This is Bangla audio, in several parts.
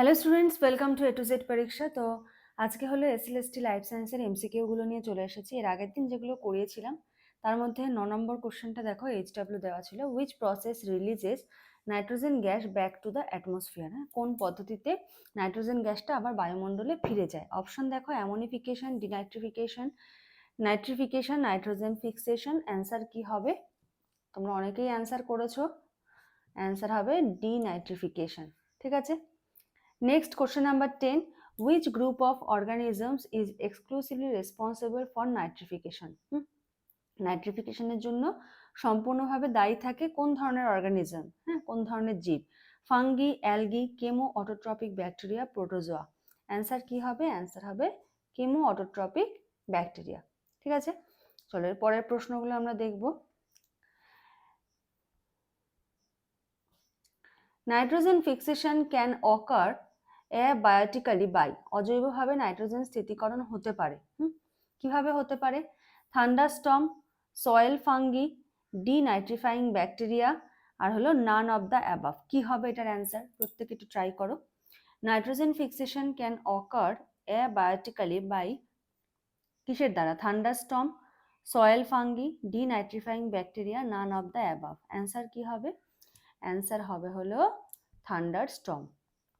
Hello students welcome to A to Z পরীক্ষা তো আজকে হলো এসএলএসটি লাইফ সায়েন্সের এমসিকিউগুলো নিয়ে চলে এসেছি। এর আগের দিন যেগুলো করিয়েছিলাম, তার মধ্যে ন নম্বর কোশ্চেনটা দেখো এইচডাব্লিউ দেওয়া ছিল। Which process releases nitrogen gas back to the atmosphere হ্যাঁ কোন পদ্ধতিতে নাইট্রোজেন গ্যাসটা আবার বায়ুমণ্ডলে ফিরে যায়? অপশন দেখো ammonification denitrification nitrification nitrogen fixation answer কি হবে? তোমরা অনেকেই অ্যান্সার করেছ। অ্যান্সার হবে ডিনাইট্রিফিকেশন ঠিক আছে? Next question number 10 Which group of organisms is exclusively responsible for nitrification? নাইট্রিফিকেশনের জন্য সম্পূর্ণভাবে দায়ী থাকে কোন ধরনের অর্গানিজম হ্যাঁ কোন ধরনের জীব? Fungi algae chemo autotrophic bacteria protozoa answer কি হবে? অ্যান্সার হবে কেমো অটোট্রপিক ব্যাকটেরিয়া ঠিক আছে? চলো এর পরের প্রশ্নগুলো আমরা দেখব। Nitrogen fixation can occur abiotically by অজৈবভাবে nitrogen স্থিতিকরণ হতে পারে। কীভাবে হতে পারে? Thunderstorm soil fungi denitrifying bacteria আর হলো নান অফ দ্য অ্যাবাভ কি হবে এটার অ্যান্সার প্রত্যেকে একটু ট্রাই করো। Nitrogen fixation can occur abiotically by কিসের দ্বারা? Thunderstorm soil fungi denitrifying bacteria none of the above answer কি হবে? অ্যান্সার হবে হলো থান্ডার স্টম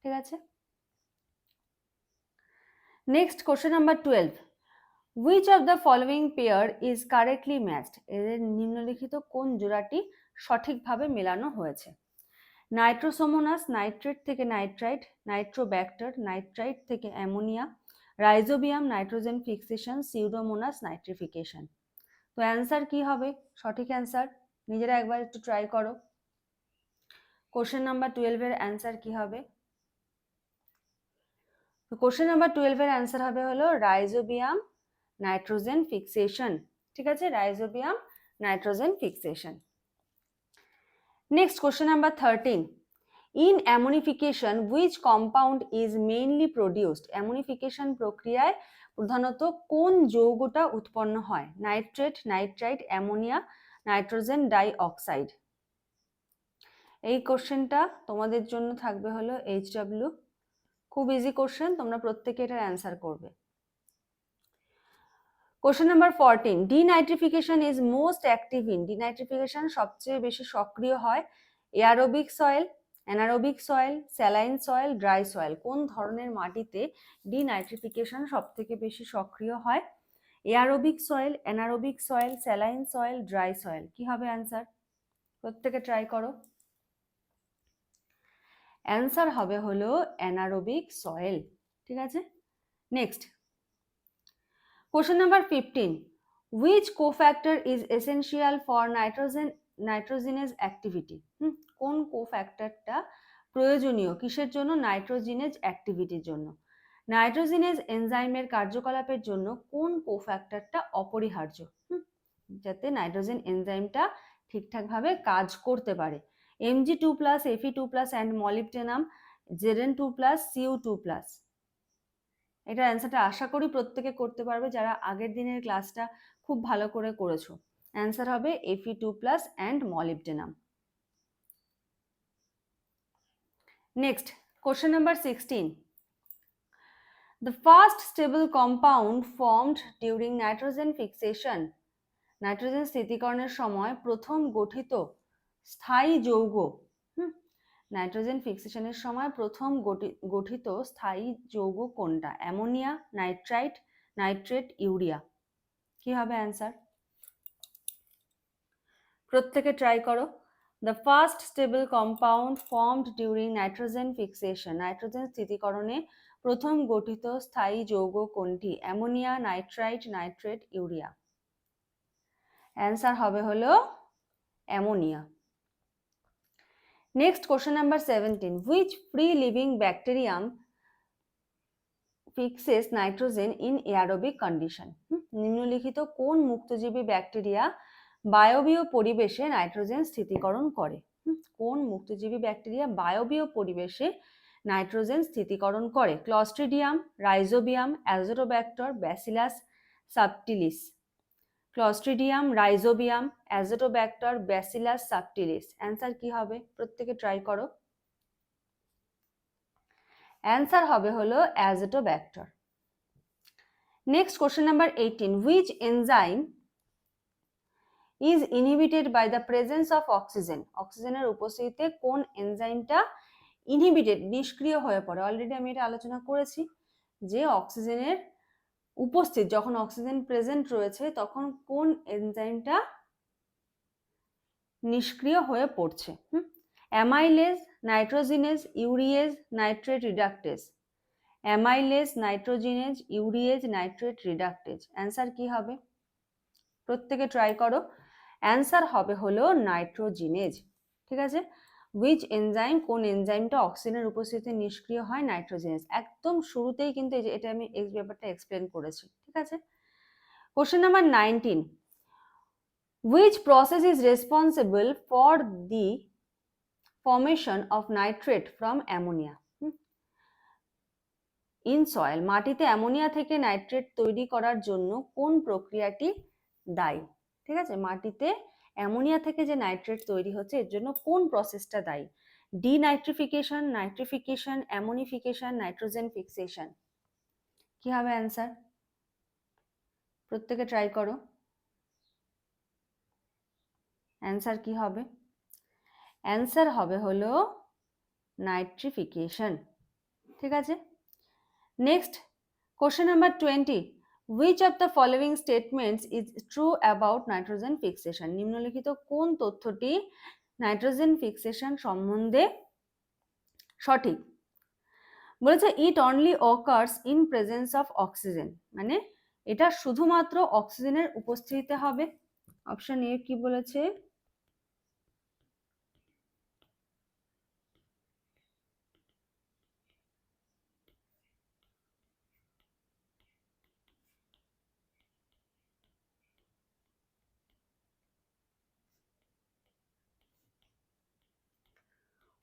ঠিক আছে? Next question number twelve which of the following pair is correctly matched এদের নিম্নলিখিত কোন জোড়াটি সঠিকভাবে মেলানো হয়েছে? নাইট্রোসোমোনাস নাইট্রেট থেকে নাইট্রাইট নাইট্রোব্যাক্টার নাইট্রাইট থেকে ammonia Rhizobium nitrogen fixation Pseudomonas nitrification তো অ্যান্সার কি হবে? সঠিক অ্যান্সার নিজেরা একবার একটু ট্রাই করো। কোশ্চেন নাম্বার টুয়েলভের অ্যান্সার কি হবে? তো কোশ্চেন নাম্বার টুয়েলভের অ্যান্সার হবে হলো রাইজোবিয়াম নাইট্রোজেন ফিক্সেশন ঠিক আছে? Rhizobium nitrogen fixation next question number thirteen in ammonification which compound is mainly produced ammonification প্রক্রিয়ায় প্রধানত কোন যৌগটা উৎপন্ন হয়? Nitrate nitrite ammonia nitrogen dioxide এই কোশ্চেনটা তোমাদের জন্য থাকবে হলো এইচ ডাব্লিউ খুব ইজি কোশ্চেন তোমরা প্রত্যেকে এটার অ্যান্সার করবে। Question number fourteen denitrification is most active in denitrification সবচেয়ে বেশি সক্রিয় হয় aerobic soil anaerobic soil saline soil dry soil কোন ধরনের মাটিতে ডিনাইট্রিফিকেশন সব থেকে বেশি সক্রিয় হয়? Aerobic soil anaerobic soil saline soil dry soil কি হবে অ্যান্সার প্রত্যেকে ট্রাই করো। অ্যান্সার হবে হলো অ্যানারোবিক সয়েল ঠিক আছে? Next question number fifteen which cofactor is essential for nitrogen nitrogenase activity কোন কোফ্যাক্টরটা প্রয়োজনীয়? কিসের জন্য? নাইট্রোজিনেজ অ্যাক্টিভিটির জন্য। নাইট্রোজিনেজ এনজাইমের কার্যকলাপের জন্য কোন কোফ্যাক্টরটা অপরিহার্য? যাতে নাইট্রোজেন এনজাইমটা ঠিকঠাকভাবে কাজ করতে পারে। MG two plus FE two plus and molybdenum ZN two plus CU two plus এটার অ্যান্সারটা আশা করি প্রত্যেকে করতে পারবে যারা আগের দিনের ক্লাসটা খুব ভালো করে করেছ। অ্যান্সার হবে FE two plus and molybdenum next question number sixteen The first stable compound formed during nitrogen fixation নাইট্রোজেন স্থিতিকরণের সময় প্রথম গঠিত স্থায়ী যৌগ নাইট্রোজেন ফিক্সেশনের সময় প্রথম গঠিত স্থায়ী যৌগ কোনটা? Ammonia, nitrite, nitrate, urea. কি হবে অ্যান্সার? প্রত্যেকে ট্রাই করো। The first stable compound formed during nitrogen fixation nitrogen স্থিতিকরণে প্রথম গঠিত স্থায়ী যৌগ কোনটি? Ammonia, nitrite, nitrate, urea. Answer হবে হলো ammonia. Next question number seventeen which free living bacterium fixes nitrogen in aerobic condition নিম্নলিখিত কোন মুক্তজীবী ব্যাকটেরিয়া বায়বীয় পরিবেশে নাইট্রোজেন স্থিতিকরণ করে? কোন মুক্তজীবী ব্যাকটেরিয়া বায়বীয় পরিবেশে নাইট্রোজেন স্থিতিকরণ করে? Clostridium Rhizobium Azotobacter Bacillus subtilis Clostridium Rhizobium Azotobacter Bacillus subtilis answer কি হবে? প্রত্যেকে ট্রাই করো। অ্যান্সার হবে হলো Azotobacter next question number eighteen which enzyme is inhibited by the presence of oxygen অক্সিজেনের উপস্থিতিতে কোন এনজাইমটা ইনহিবিটেড নিষ্ক্রিয় হয়ে পড়ে? অলরেডি আমি এটা আলোচনা করেছি যে অক্সিজেনের উপস্থিত, যখন অক্সিজেন প্রেজেন্ট রয়েছে, তখন কোন এনজাইমটা নিষ্ক্রিয় হয়ে পড়ছে? Amylase nitrogenase urease nitrate reductase amylase nitrogenase urease nitrate reductase answer কি হবে? প্রত্যেকে ট্রাই করো। অ্যান্সার হবে হলো নাইট্রোজিনেজ ঠিক আছে? উইচ এনজাইম কোন এনজাইমটা অক্সিজেনের উপস্থিতিতে নিষ্ক্রিয় হয় নাইট্রোজেনেস একদম শুরুতেই কিন্তু এটা আমি এই ব্যাপারটা এক্সপ্লেন করেছি, ঠিক আছে? Question number nineteen which process is responsible for the formation of nitrate from ammonia in soil মাটিতে অ্যামোনিয়া থেকে নাইট্রেট তৈরি করার জন্য কোন প্রক্রিয়াটি দায়ী? ঠিক আছে? মাটিতে অ্যামোনিয়া থেকে যে নাইট্রেট তৈরি হচ্ছে, এর জন্য কোন প্রসেসটা দায়ী? Denitrification nitrification ammonification nitrogen fixation কি হবে অ্যান্সার প্রত্যেকে ট্রাই করো। অ্যান্সার কি হবে? অ্যান্সার হবে হলো নাইট্রিফিকেশন ঠিক আছে? Next question number twenty which of the following statements is true about nitrogen fixation নিম্নলিখিত কোন তথ্যটি নাইট্রোজেন ফিক্সেশন সম্বন্ধে সঠিক? বলেছে it only occurs in presence of oxygen মানে এটা শুধুমাত্র অক্সিজেনের উপস্থিতিতে হবে। অপশন এ কি বলেছে?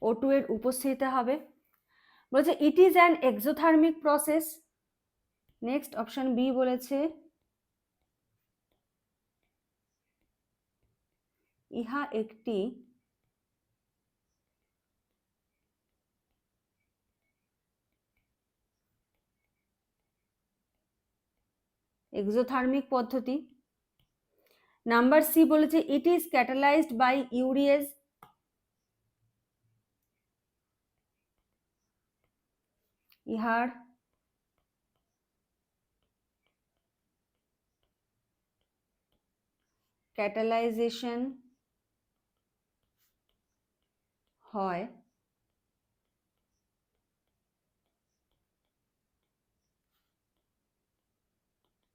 ও টু এর উপস্থিতিতে হবে। বলেছে it is an exothermic process next option B বলেছে, ইহা একটি এক্সোথার্মিক পদ্ধতি। নাম্বার সি বলেছে it is catalysed by urease ইহার ক্যাটালাইজেশন হয়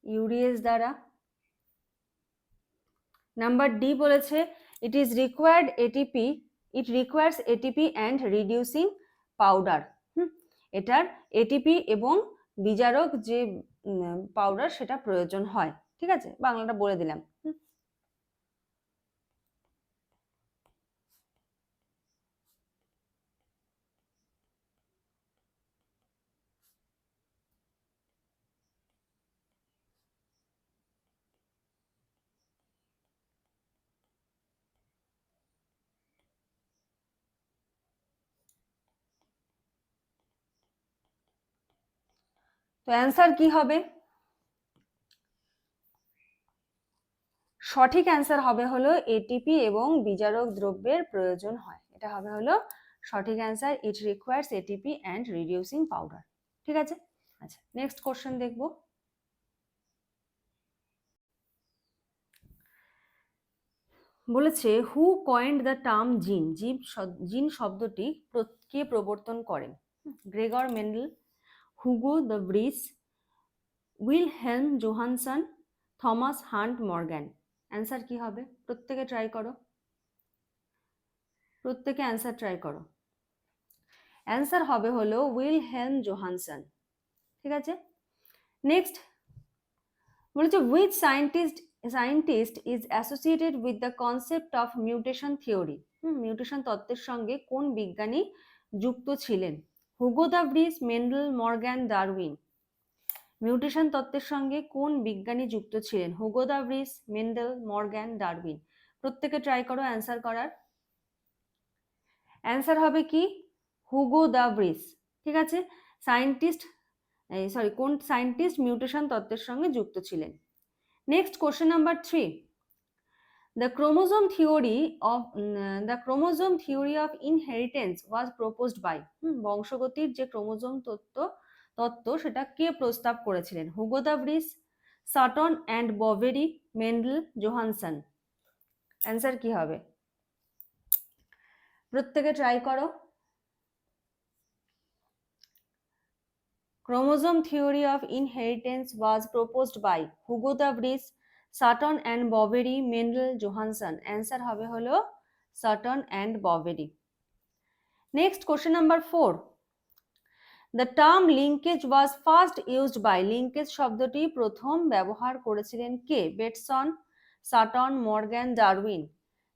ইউরিয়েস দ্বারা। নাম্বার ডি বলেছে it is required ATP it requires ATP and reducing powder এটার এটিপি এবং বিজারক যে পাউডার সেটা প্রয়োজন হয়। ঠিক আছে? বাংলাটা বলে দিলাম। তো অ্যান্সার কি হবে? সঠিক অ্যান্সার হবে হলো এটিপি এবং বিজারক দ্রব্যের প্রয়োজন হয়। এটা হবে হলো সঠিক answer it requires ATP and reducing powder ঠিক আছে? আচ্ছা নেক্সট কোশ্চেন দেখব। বলেছে হু কয়েন্ড দ্য টার্ম জিন জীব জিন শব্দটি কে প্রবর্তন করেন? Gregor Mendel Hugo de Vries Wilhelm Johannsen Thomas Hunt Morgan answer কি হবে? প্রত্যেকে ট্রাই করো। প্রত্যেকে অ্যান্সার ট্রাই করো। অ্যান্সার হবে হলো উইল হেলম জোহানসন ঠিক আছে? নেক্সট বলেছে with scientist scientist is associated with the concept of mutation theory mutation তত্ত্বের সঙ্গে কোন বিজ্ঞানী যুক্ত ছিলেন? Hugo de Vries Mendel Morgan Darwin mutation তত্ত্বের সঙ্গে কোন বিজ্ঞানী যুক্ত ছিলেন? Hugo de Vries Mendel Morgan Darwin প্রত্যেকে ট্রাই করো অ্যান্সার করার। অ্যান্সার হবে কি? হুগো দ্য ব্রিস ঠিক আছে? সায়েন্টিস্ট সরি কোন সায়েন্টিস্ট মিউটেশন তত্ত্বের সঙ্গে যুক্ত ছিলেন? Next question number three the chromosome theory of the chromosome theory of inheritance was proposed by বংশগতির যে ক্রোমোজোম তত্ত্ব তত্ত্ব সেটা কে প্রস্তাব করেছিলেন? Hugo de Vries, Sutton and Boveri Mendel, Johannsen. Answer কি হবে? প্রত্যেকে ট্রাই করো। Chromosome theory of inheritance was proposed by Hugo de Sutton and Boveri Mendel Johannsen answer হবে হল Sutton and Boveri next question number four the term linkage was first used by linkage শব্দটি প্রথম ব্যবহার করেছিলেন কে? Bateson Sutton Morgan Darwin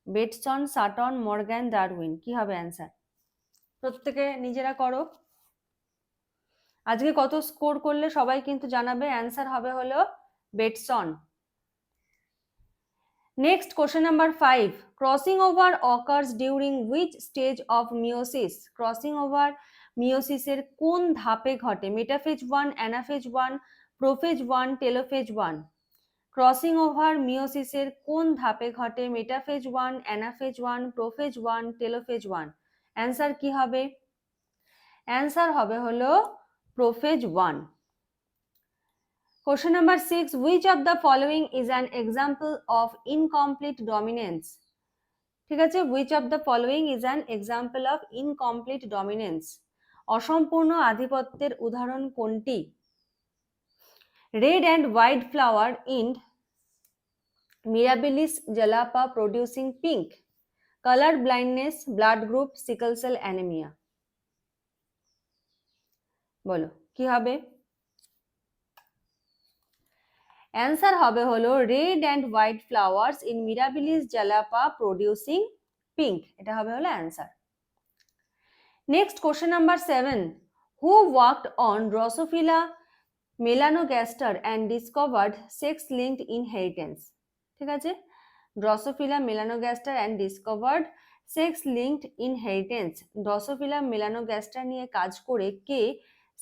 Bateson Sutton Morgan Darwin কি হবে অ্যান্সার প্রত্যেকে নিজেরা করো। আজকে কত স্কোর করলে সবাই কিন্তু জানাবে। অ্যান্সার হবে হলো Bateson next question number five crossing over occurs during which stage of meiosis crossing over মিওসিসের কোন ধাপে ঘটে? Metaphase one anaphase one prophase one telophase one crossing over মিওসিসের কোন ধাপে ঘটে? Metaphase one anaphase one prophase one telophase one answer কি হবে? অ্যান্সার হবে হলো prophase 1. Question number 6. Which of the following is an example of incomplete dominance? ঠিক আছে which of the following is an example of incomplete dominance? অসম্পূর্ণ আধিপত্যের উদাহরণ কোনটি red and white flower in Mirabilis jalapa producing pink colour blindness blood group sickle cell anaemia বলো কি হবে অ্যান্সার হবে হলো red and white flowers in Mirabilis jalapa producing pink এটা হবে হলো answer next question number seven who worked on Drosophila melanogaster and discovered sex linked inheritance ঠিক আছে? Drosophila melanogaster and discovered sex linked inheritance Drosophila melanogaster নিয়ে কাজ করে কে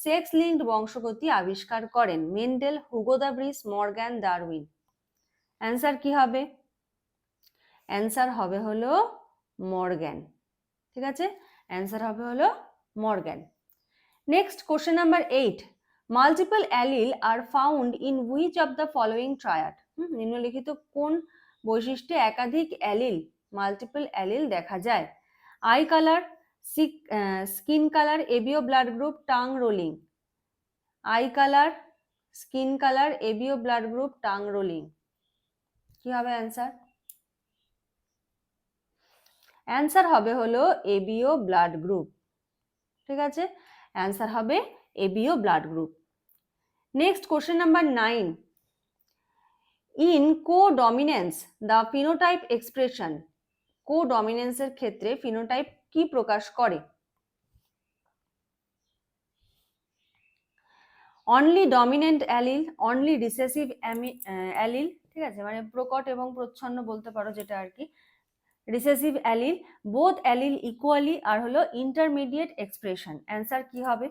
সেক্স লিঙ্কড বংশগতি আবিষ্কার করেন Mendel Hugo de Vries Morgan Darwin. Answer কি হবে? অ্যান্সার হবে হলো মর্গ্যান ঠিক আছে? অ্যান্সার হবে হলো Morgan next, question number eight. Multiple allele are found in which of the following trait? নিম্নলিখিত কোন বৈশিষ্ট্যে একাধিক অ্যালিল, মাল্টিপল অ্যালিল দেখা যায়? Eye colour skin colour ABO blood group tongue rolling eye colour skin colour ABO blood group tongue rolling কি হবে অ্যান্সার অ্যান্সার হবে হলো এবিও ব্লাড গ্রুপ ঠিক আছে? অ্যান্সার হবে ABO blood group next question number nine in co dominance the phenotype expression co ডমিনেন্সের ক্ষেত্রে ফিনোটাইপ কি প্রকাশ করে? Only dominant allele only recessive allele ঠিক আছে? মানে প্রকট এবং প্রচ্ছন্ন বলতে পারো যেটা আর কি। Recessive allele both allele equally আর হলো ইন্টারমিডিয়েট এক্সপ্রেশন অ্যান্সার কি হবে?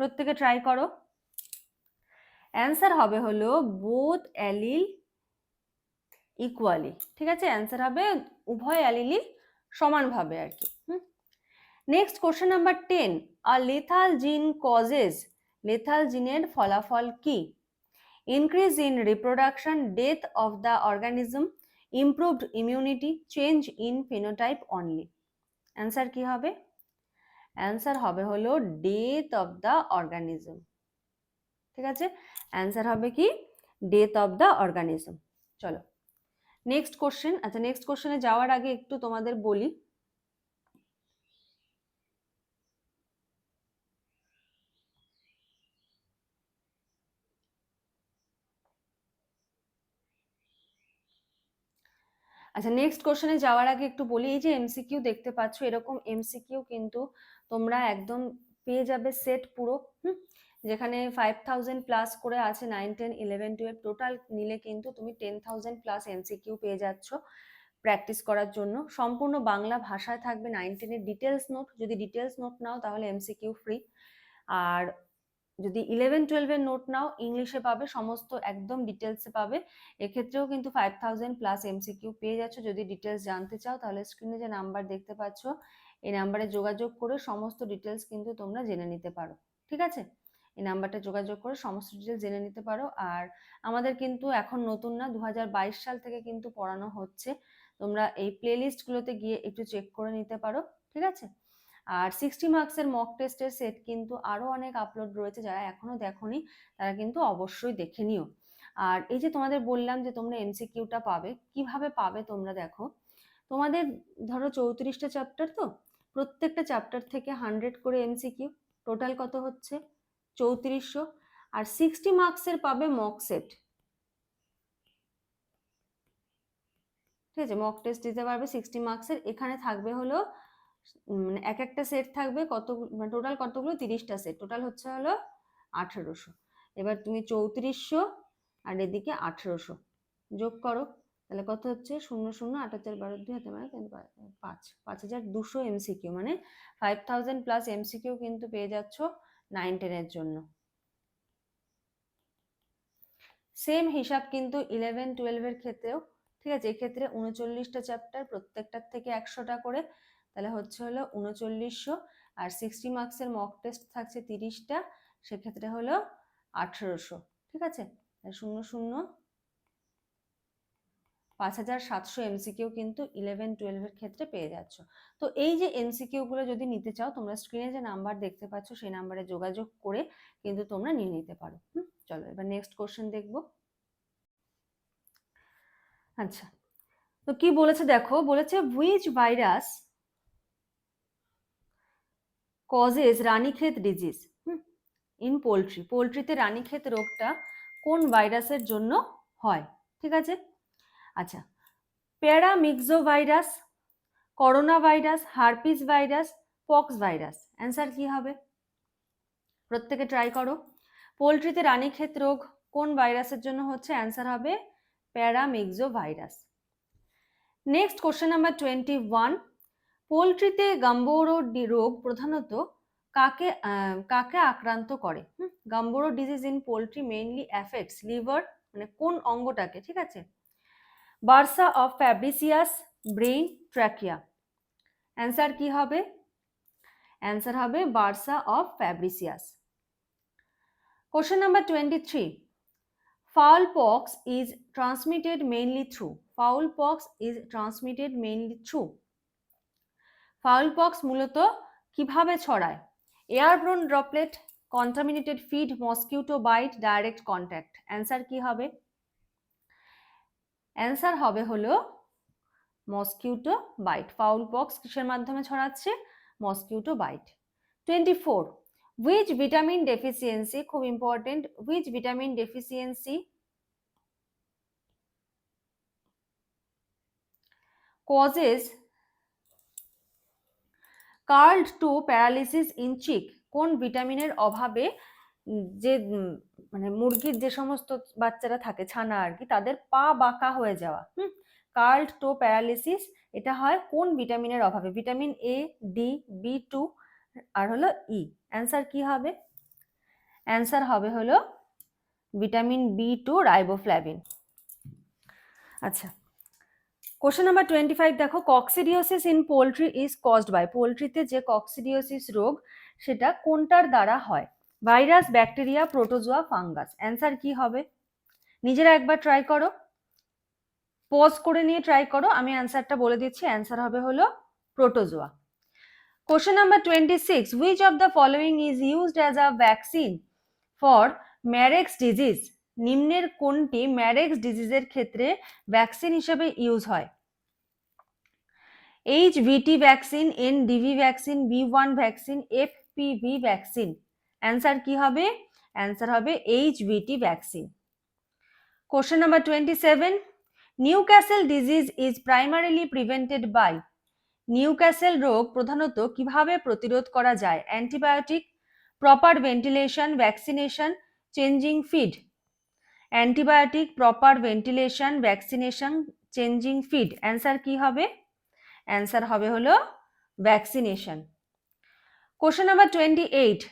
প্রত্যেকে ট্রাই করো। অ্যান্সার হবে হলো বোথ অ্যালিল ইকুয়ালি ঠিক আছে? অ্যান্সার হবে উভয় অ্যালিলই সমানভাবে আর কি। নেক্সট কোশ্চেন নাম্বার টেন আর লেথাল জিন কজেস লেথাল জিনের ফলাফল কি? Increase in reproduction death of the organism improved immunity change in phenotype only answer কি হবে? অ্যান্সার হবে হলো ডেথ অফ দ্য অর্গানিজম ঠিক আছে? অ্যান্সার হবে কি? ডেথ অফ দ্য অর্গানিজম চলো। নেক্সট কোশ্চেন আচ্ছা নেক্সট কোশ্চেনে যাওয়ার আগে একটু তোমাদের বলি। আচ্ছা নেক্সট কোশ্চেনে যাওয়ার আগে একটু বলি, এই যে এমসিকিউ দেখতে পাচ্ছ, এরকম এমসিকিউ কিন্তু তোমরা একদম পেয়ে যাবে সেট পুরো, হুম? যেখানে ফাইভ থাউজেন্ড প্লাস করে আছে nine ten eleven twelve total নিলে কিন্তু তুমি টেন থাউজেন্ড প্লাস এমসিকিউ পেয়ে যাচ্ছ প্র্যাকটিস করার জন্য। সম্পূর্ণ বাংলা ভাষায় থাকবে নাইন টেনের ডিটেলস নোট যদি ডিটেলস নোট নাও তাহলে এমসিকিউ ফ্রি আর যদি ইলেভেন টুয়েলভের নোট নাও ইংলিশে পাবে, সমস্ত একদম ডিটেলসে পাবে। এক্ষেত্রেও কিন্তু ফাইভ থাউজেন্ড প্লাস এমসিকিউ পেয়ে যাচ্ছ। যদি ডিটেলস জানতে চাও, তাহলে স্ক্রিনে যে নাম্বার দেখতে পাচ্ছ, এই নাম্বারে যোগাযোগ করে সমস্ত ডিটেলস কিন্তু তোমরা জেনে নিতে পারো। ঠিক আছে? এই নাম্বারটা যোগাযোগ করে সমস্ত ডিটেলস জেনে নিতে পারো। আর আমাদের কিন্তু এখন নতুন না দু হাজার বাইশ সাল থেকে কিন্তু পড়ানো হচ্ছে। তোমরা এই প্লেলিস্টগুলোতে গিয়ে একটু চেক করে নিতে পারো। ঠিক আছে? আর সিক্সটি মার্কসের মক টেস্টের সেট কিন্তু আরও অনেক আপলোড রয়েছে যারা এখনও দেখোনি, তারা কিন্তু অবশ্যই দেখে নিও। আর এই যে তোমাদের বললাম যে তোমরা এমসিকিউটা পাবে, কীভাবে পাবে তোমরা দেখো। তোমাদের ধরো চৌত্রিশটা চ্যাপ্টার তো, প্রত্যেকটা চ্যাপ্টার থেকে হান্ড্রেড করে এমসিকিউ টোটাল কত হচ্ছে? চৌত্রিশশো। আর সিক্সটি মার্কসের পাবে মক সেট ঠিক আছে মক টেস্ট দিতে পারবে সিক্সটি মার্কসের এখানে থাকবে হলো মানে এক একটা সেট থাকবে কত মানে টোটাল কতগুলো? তিরিশটা সেট টোটাল হচ্ছে হলো আঠেরোশো। এবার তুমি চৌত্রিশশো আর এদিকে আঠেরোশো। যোগ করো। তাহলে কত হচ্ছে? শূন্য শূন্য, আট হাজার বারো, দুই হাতে মানে পাঁচ। পাঁচ হাজার দুশো এমসিকিউ মানে ফাইভ থাউজেন্ড প্লাস এমসিকিউ কিন্তু পেয়ে যাচ্ছ নাইন টেনের জন্য। সেম হিসাব কিন্তু ইলেভেন টুয়েলভের ক্ষেত্রেও। ঠিক আছে? এক্ষেত্রে উনচল্লিশটা চ্যাপ্টার প্রত্যেকটার থেকে একশোটা করে তাহলে হচ্ছে হলো উনচল্লিশশো আর সিক্সটি মার্কসের মক টেস্ট থাকছে তিরিশটা, সেক্ষেত্রে হলো আঠেরোশো, ঠিক আছে? শূন্য শূন্য পাঁচ হাজার সাতশো এমসিকিউ কিন্তু ইলেভেন টুয়েলভের ক্ষেত্রে পেয়ে যাচ্ছ। তো এই যে এমসিকিউগুলো যদি নিতে চাও, তোমরা স্ক্রিনে যে নাম্বার দেখতে পাচ্ছ, সেই নাম্বারে যোগাযোগ করে কিন্তু তোমরা নিয়ে নিতে পারো। হুম? চলো, এবার নেক্সট কোশ্চেন দেখব। আচ্ছা তো কি বলেছে দেখো? বলেছে which virus causes Ranikhet disease in poultry পোলট্রিতে Ranikhet রোগটা কোন ভাইরাসের জন্য হয়? ঠিক আছে? আচ্ছা paramyxo virus corona virus herpes virus pox virus answer কি হবে? প্রত্যেকে ট্রাই করো। পোলট্রিতে রানীক্ষেত রোগ কোন ভাইরাসের জন্য হচ্ছে? অ্যান্সার হবে paramyxo virus next question number twenty one পোলট্রিতে গাম্বোরো রোগ প্রধানত কাকে কাকে আক্রান্ত করে? Gumboro disease in poultry mainly affects liver মানে কোন অঙ্গটাকে, ঠিক আছে? Bursa of fabricius brain trachea. Answer কি হবে? অ্যান্সার হবে bursa of fabricius. Question number twenty three. Fowl pox is transmitted mainly through. Fowl pox is transmitted mainly through. Fowl pox মূলত কীভাবে ছড়ায়? Airborne droplet contaminated feed mosquito bite direct contact answer কি হবে? অ্যান্সার হবে হলো মসকিউটো বাইট ফাউল পক্স কিসের মাধ্যমে ছড়াচ্ছে? Mosquito bite twenty four which vitamin deficiency খুব important which vitamin deficiency causes curled toe paralysis in chick, কোন ভিটামিনের অভাবে যে মানে মুরগির যে সমস্ত বাচ্চারা থাকে, ছানা আর কি, তাদের পা বাঁকা হয়ে যাওয়া, হুম? কার্ড টো প্যারালিসিস এটা হয় কোন ভিটামিনের অভাবে? Vitamin A D B two আর হলো ই অ্যান্সার কি হবে? অ্যান্সার হবে হলো ভিটামিন বি টু রাইবোফ্ল্যাভিন আচ্ছা কোশ্চেন নাম্বার টোয়েন্টি ফাইভ দেখো coccidiosis in poultry is caused by পোলট্রিতে যে কক্সিডিওসিস রোগ, সেটা কোনটার দ্বারা হয়? Virus, bacteria, protozoa, fungus. Answer কি হবে? নিজেরা একবার ট্রাই করো। পজ করে নিয়ে ট্রাই করো। আমি অ্যান্সারটা বলে দিচ্ছি। অ্যান্সার হবে হলো protozoa. Question number twenty six which of the following is used as a vaccine for Marek's disease নিম্নের কোনটি ম্যারেক্স ডিজিজের ক্ষেত্রে ভ্যাকসিন হিসেবে ইউজ হয়? H VT vaccine N DV vaccine B one vaccine F PV vaccine answer কি হবে? অ্যান্সার হবে H VT vaccine question number twenty seven Newcastle disease is primarily prevented by Newcastle রোগ প্রধানত কীভাবে প্রতিরোধ করা যায়? Antibiotic proper ventilation vaccination changing feed antibiotic proper ventilation vaccination changing feed answer কি হবে? অ্যান্সার হবে হলো vaccination question number twenty eight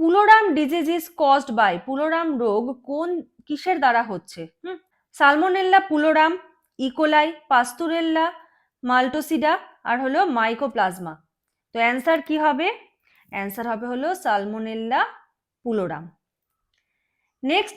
pullorum disease is caused by pullorum রোগ কোন কিসের দ্বারা হচ্ছে? হুম? সালমোনেল্লা পুলোরাম ইকোলাই পাস্তুরেল্লা মাল্টোসিডা আর হলো মাইকোপ্লাজমা তো অ্যান্সার কি হবে? অ্যান্সার হবে হলো salmonella pullorum. Next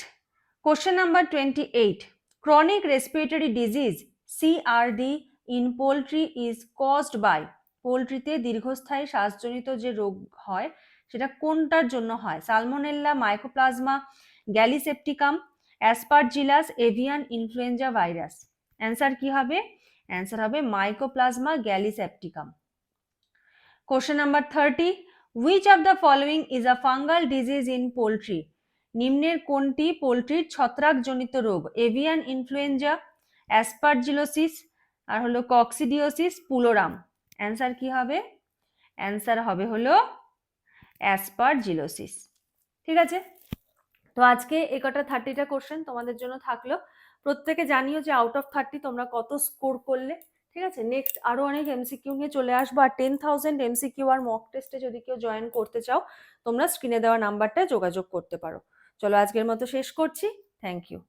question number twenty eight chronic respiratory disease CRD in poultry is caused by, পোলট্রিতে দীর্ঘস্থায়ী শ্বাসজনিত যে রোগ হয়, সেটা কোনটার জন্য হয়? Salmonella, mycoplasma, gallisepticum, aspergillus, avian influenza virus. Answer কি হবে? অ্যান্সার হবে mycoplasma, gallisepticum. Question number thirty which of the following is a fungal disease in poultry নিম্নের কোনটি পোলট্রির ছত্রাকজনিত রোগ? এভিয়ান ইনফ্লুয়েঞ্জা, অ্যাসপারজিলোসিস আর হলো কক্সিডিওসিস পুলোরাম অ্যান্সার কি হবে? অ্যান্সার হবে হলো অ্যাসপারজিলোসিস ঠিক আছে? তো আজকে এ কটা থার্টিটা কোশ্চেন তোমাদের জন্য থাকল। প্রত্যেকে জানিও যে আউট অফ থার্টি তোমরা কত স্কোর করলে। ঠিক আছে? নেক্সট আরও অনেক এমসিকিউ নিয়ে চলে আসব। আর টেন থাউজেন্ড এমসিকিউ আর মক টেস্টে যদি কেউ জয়েন করতে চাও, তোমরা স্ক্রিনে দেওয়া নাম্বারটায় যোগাযোগ করতে পারো। চলো আজকের মতো শেষ করছি। Thank you